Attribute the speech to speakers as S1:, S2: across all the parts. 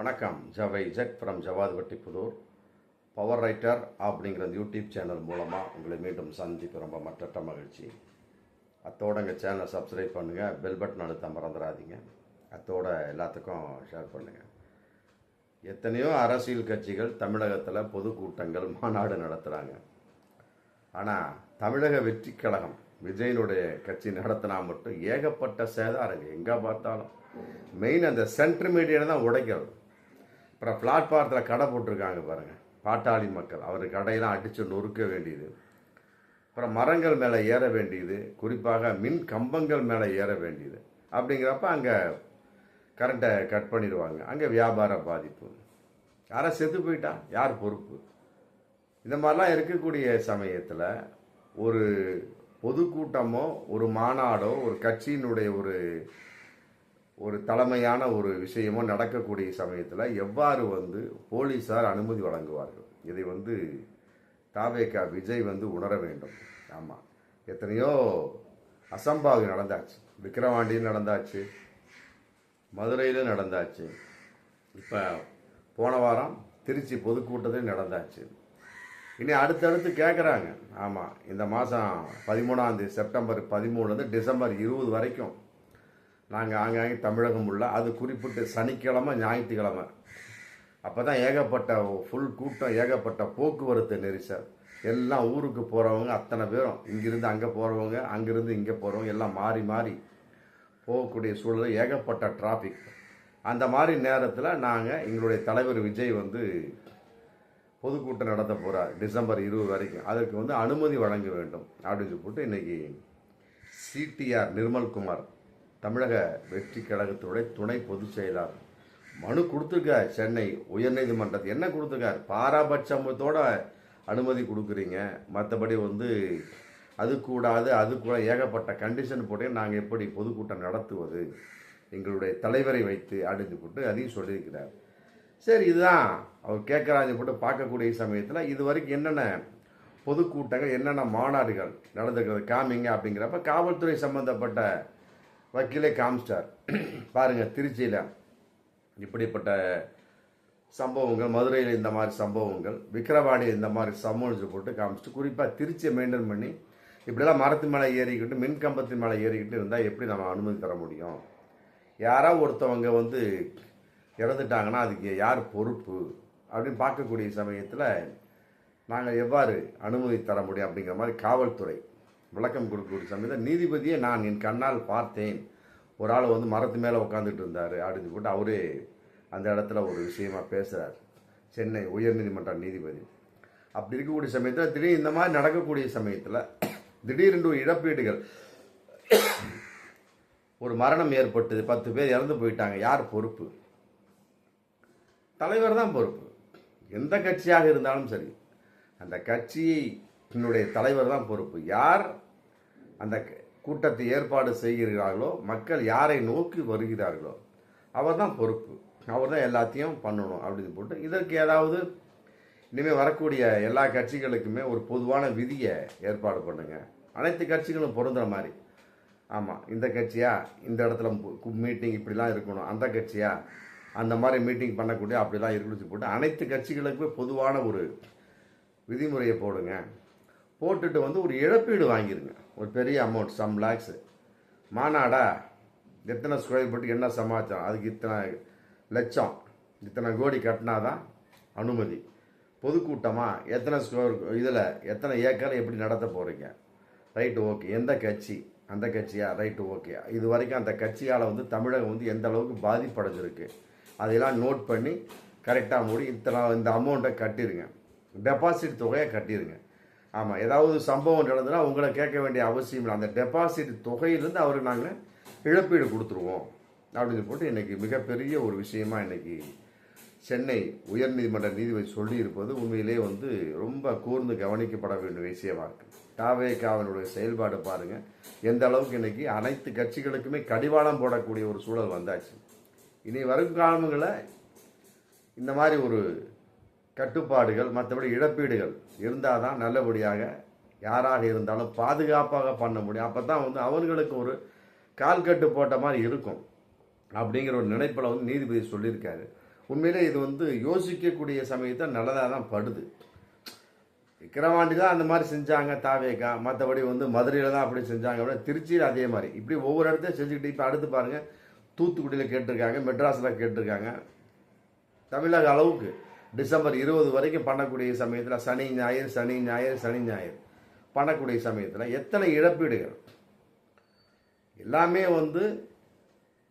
S1: வணக்கம். ஜவை ஜெக் from Javadhipatti Pudur. Power writer அப்படிங்கிற அந்த யூடியூப் சேனல் மூலமாக உங்களை மீண்டும் சந்திப்பு ரொம்ப மற்ற மகிழ்ச்சி. அத்தோட எங்கள் சேனலை சப்ஸ்கிரைப் பண்ணுங்கள் பெல் பட்டன் அழுத்த மறந்துடாதீங்க. அத்தோட எல்லாத்துக்கும் ஷேர் பண்ணுங்கள் எத்தனையோ அரசியல் கட்சிகள் தமிழகத்தில் பொதுக்கூட்டங்கள் மாநாடு நடத்துகிறாங்க ஆனால் தமிழக வெற்றி கழகம் விஜயனுடைய கட்சி நடத்தினா மட்டும் ஏகப்பட்ட சேதாரங்க எங்கே பார்த்தாலும். மெயின் அந்த சென்ட்ரு மீடியனை தான் உடைக்கிறது. அப்புறம் பிளாட்பாரத்தில் கடை போட்டிருக்காங்க பாருங்கள் பாட்டாளி மக்கள். அவர் கடையெல்லாம் அடித்து நொறுக்க வேண்டியது. அப்புறம் மரங்கள் மேலே ஏற வேண்டியது. குறிப்பாக மின் கம்பங்கள் மேலே ஏற வேண்டியது. அப்படிங்கிறப்ப அங்கே கரண்ட்டை கட் பண்ணிடுவாங்க. அங்கே வியாபார பாதிப்பு. யாரை செத்து போயிட்டா? யார் பொறுப்பு? இந்த மாதிரிலாம் இருக்கக்கூடிய சமயத்தில் ஒரு பொதுக்கூட்டமோ ஒரு மாநாடோ ஒரு கட்சியினுடைய ஒரு ஒரு தலைமையான ஒரு விஷயமோ நடக்கக்கூடிய சமயத்தில் எவ்வாறு வந்து போலீஸார் அனுமதி வழங்குவார்கள்? இதை வந்து தாவேக்கா விஜய் வந்து உணர வேண்டும். ஆமாம் எத்தனையோ அசம்பாவிதம் நடந்தாச்சு. விக்கிரவாண்டியில் நடந்தாச்சு. மதுரையில் நடந்தாச்சு. இப்போ போன வாரம் திருச்சி பொதுக்கூட்டத்தில் நடந்தாச்சு. இனி அடுத்தடுத்து கேட்குறாங்க ஆமாம் இந்த மாதம் பதிமூணாந்தேதி செப்டம்பர் பதிமூணுலேருந்து டிசம்பர் இருபது வரைக்கும் நாங்கள் ஆங்காங்கே தமிழகம் உள்ள அது குறிப்பிட்டு சனிக்கிழமை ஞாயிற்றுக்கிழமை. அப்போ தான் ஏகப்பட்ட ஃபுல் கூட்டம் ஏகப்பட்ட போக்குவரத்து நெரிசல். எல்லாம் ஊருக்கு போகிறவங்க அத்தனை பேரும். இங்கிருந்து அங்கே போகிறவங்க அங்கேருந்து இங்கே போகிறவங்க எல்லாம் மாறி மாறி போகக்கூடிய சூழல் ஏகப்பட்ட டிராஃபிக் அந்த மாதிரி நேரத்தில் நாங்கள் எங்களுடைய தலைவர் விஜய் வந்து பொதுக்கூட்டம் நடத்த போகிறார் டிசம்பர் இருபது வரைக்கும். அதற்கு வந்து அனுமதி வழங்க வேண்டும் அப்படின்னு சொல்லிட்டு இன்றைக்கி சிடிஆர் நிர்மல்குமார் தமிழக வெற்றி கழகத்துடைய துணை பொதுச் செயலாளர். மனு கொடுத்துருக்கார் சென்னை உயர்நீதிமன்றத்துக்கு. என்ன கொடுத்துருக்கார்? பாராபட்சமத்தோட அனுமதி கொடுக்குறீங்க. மற்றபடி வந்து அது கூடாது அது கூட ஏகப்பட்ட கண்டிஷன் போட்டு நாங்கள் எப்படி பொதுக்கூட்டம் நடத்துவது? எங்களுடைய தலைவரை வைத்து அப்படின்னு போட்டு அதையும் சொல்லியிருக்கிறார். சரி இதுதான். அவர் கேட்குறாங்க போட்டு பார்க்கக்கூடிய சமயத்தில் இது வரைக்கும் என்னென்ன பொதுக்கூட்டங்கள் என்னென்ன மாநாடுகள் நடந்துக்கிறது காமிங்க அப்படிங்கிறப்ப காவல்துறை சம்பந்தப்பட்ட வக்கீலே காமிச்சிட்டார். பாருங்கள் திருச்சியில் இப்படிப்பட்ட சம்பவங்கள் மதுரையில் இந்த மாதிரி சம்பவங்கள் விக்கிரவாணி இந்த மாதிரி சம்பவம் போட்டு காமிச்சிட்டு குறிப்பாக திருச்சியை மெயின்டைன் பண்ணி இப்படிலாம் மரத்து மேலே ஏறிக்கிட்டு மின் கம்பத்தின் மேலே ஏறிக்கிட்டு இருந்தால் எப்படி நம்ம அனுமதி தர முடியும்? யாரோ ஒருத்தவங்க வந்து இறந்துட்டாங்கன்னா அதுக்கு யார் பொறுப்பு? அப்படின்னு பார்க்கக்கூடிய சமயத்தில் நாங்கள் எவ்வாறு அனுமதி தர முடியும் அப்படிங்கிற மாதிரி காவல்துறை விளக்கம் கொடுக்கக்கூடிய சமயத்தில் நீதிபதியை நான் என் கண்ணால் பார்த்தேன். ஒரு ஆள் வந்து மரத்து மேலே உட்காந்துட்டு இருந்தார். அப்படின்னு போட்டு அவரே அந்த இடத்துல ஒரு விஷயமா பேசுகிறார் சென்னை உயர்நீதிமன்ற நீதிபதி. அப்படி இருக்கக்கூடிய சமயத்தில் திடீர் இந்த மாதிரி நடக்கக்கூடிய சமயத்தில் திடீரென்று இழப்பீடுகள். ஒரு மரணம் ஏற்பட்டது. பத்து பேர் இறந்து போயிட்டாங்க. யார் பொறுப்பு? தலைவர் தான் பொறுப்பு. எந்த கட்சியாக இருந்தாலும் சரி அந்த என்னுடைய தலைவர் தான் பொறுப்பு. யார் அந்த கூட்டத்தை ஏற்பாடு செய்கிறார்களோ மக்கள் யாரை நோக்கி வருகிறார்களோ அவர் தான் பொறுப்பு. அவர் தான் எல்லாத்தையும் பண்ணணும் அப்படின்னு போட்டு இதற்கு ஏதாவது இனிமேல் வரக்கூடிய எல்லா கட்சிகளுக்குமே ஒரு பொதுவான விதியை ஏற்பாடு பண்ணுங்க. அனைத்து கட்சிகளும் பொருந்துற மாதிரி. ஆமாம் இந்த கட்சியா இந்த இடத்துல மீட்டிங் இப்படிலாம் இருக்கணும் அந்த கட்சியா அந்த மாதிரி மீட்டிங் பண்ணக்கூடிய அப்படிலாம் இருக்கணும்னு போட்டு அனைத்து கட்சிகளுக்குமே பொதுவான ஒரு விதிமுறையை போடுங்க. போட்டுட்டு வந்து ஒரு இழப்பீடு வாங்கிருங்க. ஒரு பெரிய அமௌண்ட் சம் லேக்ஸு மாநாடா எத்தனை ஸ்கொயர் ஃபீட் என்ன சமாச்சாரம்? அதுக்கு இத்தனை லட்சம் இத்தனை கோடி கட்டினாதான் அனுமதி. பொதுக்கூட்டமாக எத்தனை ஸ்கொயர் இதில் எத்தனை ஏக்கர் எப்படி நடத்த போகிறீங்க ரைட்டு ஓகே எந்த கட்சி? அந்த கட்சியா? ரைட்டு ஓகே இது வரைக்கும் அந்த கட்சியால் வந்து தமிழகம் வந்து எந்த அளவுக்கு பாதிப்படைஞ்சிருக்கு? அதையெல்லாம் நோட் பண்ணி கரெக்டாக மூடி இத்தனை இந்த அமௌண்ட்டை கட்டிடுங்க டெபாசிட் தொகையை கட்டிடுங்க ஆமாம் ஏதாவது சம்பவம் நடந்ததுன்னா உங்களை கேட்க வேண்டிய அவசியம் இல்லை. அந்த டெபாசிட் தொகையிலேருந்து அவருக்கு நாங்கள் இழப்பீடு கொடுத்துருவோம். அப்படின்னு போட்டு இன்றைக்கி மிகப்பெரிய ஒரு விஷயமா இன்னைக்கு சென்னை உயர்நீதிமன்ற நீதிபதி சொல்லியிருப்பது உண்மையிலே வந்து ரொம்ப கூர்ந்து கவனிக்கப்பட வேண்டிய விஷயமா இருக்குது தாவேகாவினுடைய செயல்பாடு பாருங்கள் எந்த அளவுக்கு இன்றைக்கி அனைத்து கட்சிகளுக்குமே கடிவாளம் போடக்கூடிய ஒரு சூழல் வந்தாச்சு. இனி வரும் காலங்களில் இந்த மாதிரி ஒரு கட்டுப்பாடுகள் மற்றபடி இழப்பீடுகள் இருந்தால் தான் நல்லபடியாக யாராக இருந்தாலும் பாதுகாப்பாக பண்ண முடியும். அப்போ தான் வந்து அவர்களுக்கு ஒரு கால் கட்டு போட்ட மாதிரி இருக்கும் அப்படிங்கிற ஒரு நினைப்பில் வந்து நீதிபதி சொல்லியிருக்காரு. உண்மையிலே இது வந்து யோசிக்கக்கூடிய சமயத்தை நல்லதாக தான் படுது. விக்கிரவாண்டி தான் அந்த மாதிரி செஞ்சாங்க தாவேக்கா மற்றபடி வந்து மதுரையில் தான் அப்படி செஞ்சாங்க அப்படின்னா திருச்சியில் அதே மாதிரி. இப்படி ஒவ்வொரு இடத்தையும் செஞ்சுக்கிட்டு இப்போ அடுத்து பாருங்கள் தூத்துக்குடியில் கேட்டிருக்காங்க மெட்ராஸில் கேட்டிருக்காங்க. தமிழக அளவுக்கு டிசம்பர் இருபது வரைக்கும் பண்ணக்கூடிய சமயத்தில் சனி ஞாயிறு சனி ஞாயிறு சனி ஞாயிறு பண்ணக்கூடிய சமயத்தில் எத்தனை இழப்பீடுகள்? எல்லாமே வந்து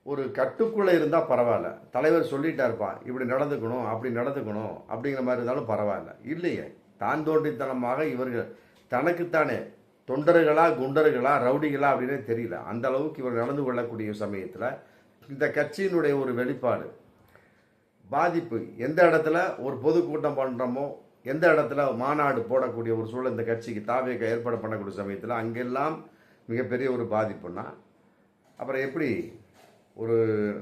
S1: ஒரு கட்டுக்குள்ளே இருந்தால் பரவாயில்ல. தலைவர் சொல்லிட்டாருப்பா இப்படி நடந்துக்கணும் அப்படி நடந்துக்கணும் அப்படிங்கிற மாதிரி இருந்தாலும் பரவாயில்ல. இல்லையே. தான் தோன்றித்தனமாக இவர்கள் தனக்குத்தானே தொண்டர்களா குண்டர்களா ரவுடிகளா அப்படின்னே தெரியல. அந்த அளவுக்கு இவர் நடந்து கொள்ளக்கூடிய சமயத்தில் இந்த கட்சியினுடைய ஒரு வெளிப்பாடு பாதிப்பு எந்த இடத்துல ஒரு பொதுக்கூட்டம் பண்ணுறோமோ எந்த இடத்துல மாநாடு போடக்கூடிய ஒரு சூழல் இந்த கட்சிக்கு தாவேக ஏற்பாடு பண்ணக்கூடிய சமயத்தில் அங்கெல்லாம் மிகப்பெரிய ஒரு பாதிப்புன்னா அப்புறம் எப்படி ஒரு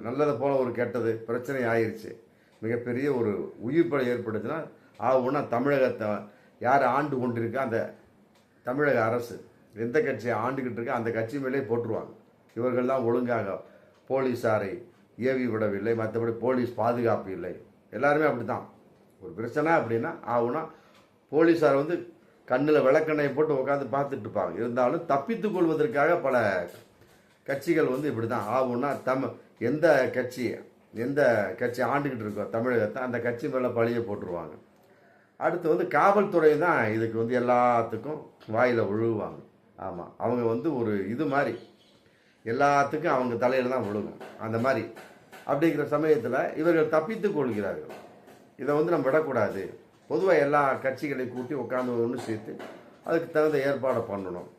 S1: நல்லதை போல் ஒரு கெட்டது பிரச்சனை ஆயிடுச்சு மிகப்பெரிய ஒரு உயிர் படை ஏற்பட்டுச்சுன்னா ஆகும்னா தமிழகத்தை யார் ஆண்டு கொண்டிருக்கா அந்த தமிழக அரசு எந்த கட்சியை ஆண்டுகிட்டு இருக்கா அந்த கட்சி மேலே போட்டுருவாங்க. இவர்கள்லாம் ஒழுங்காக போலீஸாரை ஏவி விடவில்லை மற்றபடி போலீஸ் பாதுகாப்பு இல்லை. எல்லாருமே அப்படி தான் ஒரு பிரச்சனை அப்படின்னா ஆகுனா போலீஸார் வந்து கண்ணில் விளக்கெண்ணையை போட்டு உட்காந்து பார்த்துட்டு இருப்பாங்க. இருந்தாலும் தப்பித்து கொள்வதற்காக பல கட்சிகள் வந்து இப்படி தான் ஆகும்னா தம் எந்த கட்சி எந்த கட்சி ஆண்டுக்கிட்டு இருக்கோ தமிழகத்தை அந்த கட்சி மேலே பழிய போட்டுருவாங்க. அடுத்து வந்து காவல்துறை தான் இதுக்கு வந்து எல்லாத்துக்கும் வாயில் விழுவாங்க ஆமாம் அவங்க வந்து ஒரு இது மாதிரி எல்லாத்துக்கும் அவங்க தலையில் தான் விழுகும். அந்த மாதிரி. அப்படிங்கிற சமயத்தில் இவர்கள் தப்பித்து கொள்கிறார்கள். இதை வந்து நம்ம விடக்கூடாது. பொதுவாக எல்லா கட்சிகளையும் கூட்டி உட்காந்து ஒன்று சேர்த்து அதுக்கு தகுந்த ஏற்பாடை பண்ணணும்.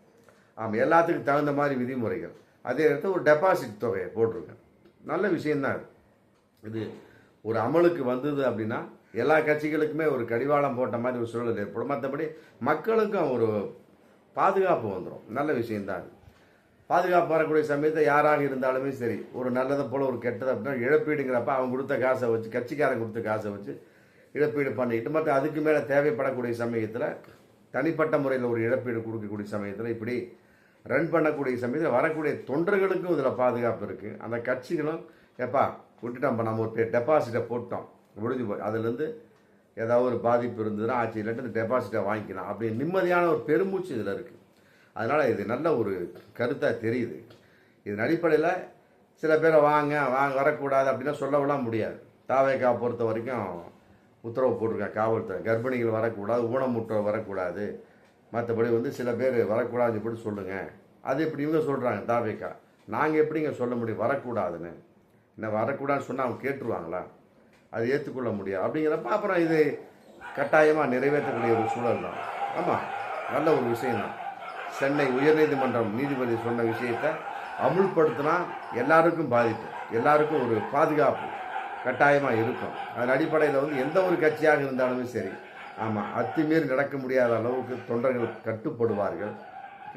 S1: ஆமாம் எல்லாத்துக்கும் தகுந்த மாதிரி விதிமுறைகள். அதே நேரத்தில் ஒரு டெபாசிட் தொகையை போட்டிருக்கேன் நல்ல விஷயந்தான் இது இது ஒரு அமலுக்கு வந்தது அப்படின்னா எல்லா கட்சிகளுக்குமே ஒரு கடிவாளம் போட்ட மாதிரி ஒரு சூழல் ஏற்படும். மற்றபடி மக்களுக்கும் ஒரு பாதுகாப்பு வந்துடும் நல்ல விஷயந்தான் அது. பாதுகாப்பு வரக்கூடிய சமயத்தை யாராக இருந்தாலுமே சரி ஒரு நல்லதை போல் ஒரு கெட்டது அப்படின்னா இழப்பீடுங்கிறப்ப அவன் கொடுத்த காசை வச்சு கட்சிக்காரன் கொடுத்த காசை வச்சு இழப்பீடு பண்ணிட்டு மற்ற அதுக்கு மேலே தேவைப்படக்கூடிய சமயத்தில் தனிப்பட்ட முறையில் ஒரு இழப்பீடு கொடுக்கக்கூடிய சமயத்தில் இப்படி ரன் பண்ணக்கூடிய சமயத்தில் வரக்கூடிய தொண்டர்களுக்கும் இதில் பாதுகாப்பு இருக்குது அந்த கட்சிகளும் எப்பா விட்டுட்டோம்ப்பா நம்ம ஒரு டெபாசிட்டை போட்டோம். முடிஞ்சு போய் அதுலேருந்து ஏதாவது ஒரு பாதிப்பு இருந்ததுன்னா ஆட்சி இல்லாட்டி அந்த டெபாசிட்டை வாங்கிக்கலாம். அப்படி நிம்மதியான ஒரு பெருமூச்சு இதில் இருக்குது அதனால் இது நல்ல ஒரு கருத்தாக தெரியுது. இதன் அடிப்படையில் சில பேரை வாங்க வாங்க வரக்கூடாது அப்படின்னா சொல்லவெல்லாம் முடியாது. தாவேக்கா பொறுத்த வரைக்கும் உத்தரவு போட்டிருக்கேன் காவல்துறை. கர்ப்பிணிகள் வரக்கூடாது ஊனமுற்றோர் வரக்கூடாது. மற்றபடி வந்து சில பேர் வரக்கூடாது இப்படி சொல்லுங்கள் அது இப்படி இவங்க சொல்கிறாங்க தாவேக்கா நாங்கள் எப்படிங்க சொல்ல முடியும் வரக்கூடாதுன்னு? என்ன வரக்கூடாதுன்னு சொன்னால் அவங்க கேட்டுருவாங்களா? அது ஏற்றுக்கொள்ள முடியாது. அப்படிங்கிறப்ப அப்புறம் இது கட்டாயமாக நிறைவேற்றக்கூடிய ஒரு சூழல் தான். ஆமாம் நல்ல ஒரு விஷயம்தான். சென்னை உயர்நீதிமன்றம் நீதிபதி சொன்ன விஷயத்தை அமுல்படுத்தினா எல்லாருக்கும் பாதிப்பு எல்லாருக்கும் ஒரு பாதுகாப்பு கட்டாயமாக இருக்கும். அதன் அடிப்படையில் வந்து எந்த ஒரு கட்சியாக இருந்தாலும் சரி ஆமாம் அத்துமீறி நடக்க முடியாத அளவுக்கு தொண்டர்கள் கட்டுப்படுவார்கள்.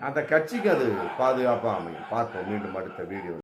S1: அந்த கட்சிக்கு அது பாதுகாப்பாக அமையும். பார்ப்போம் மீண்டும் அடுத்த வீடியோ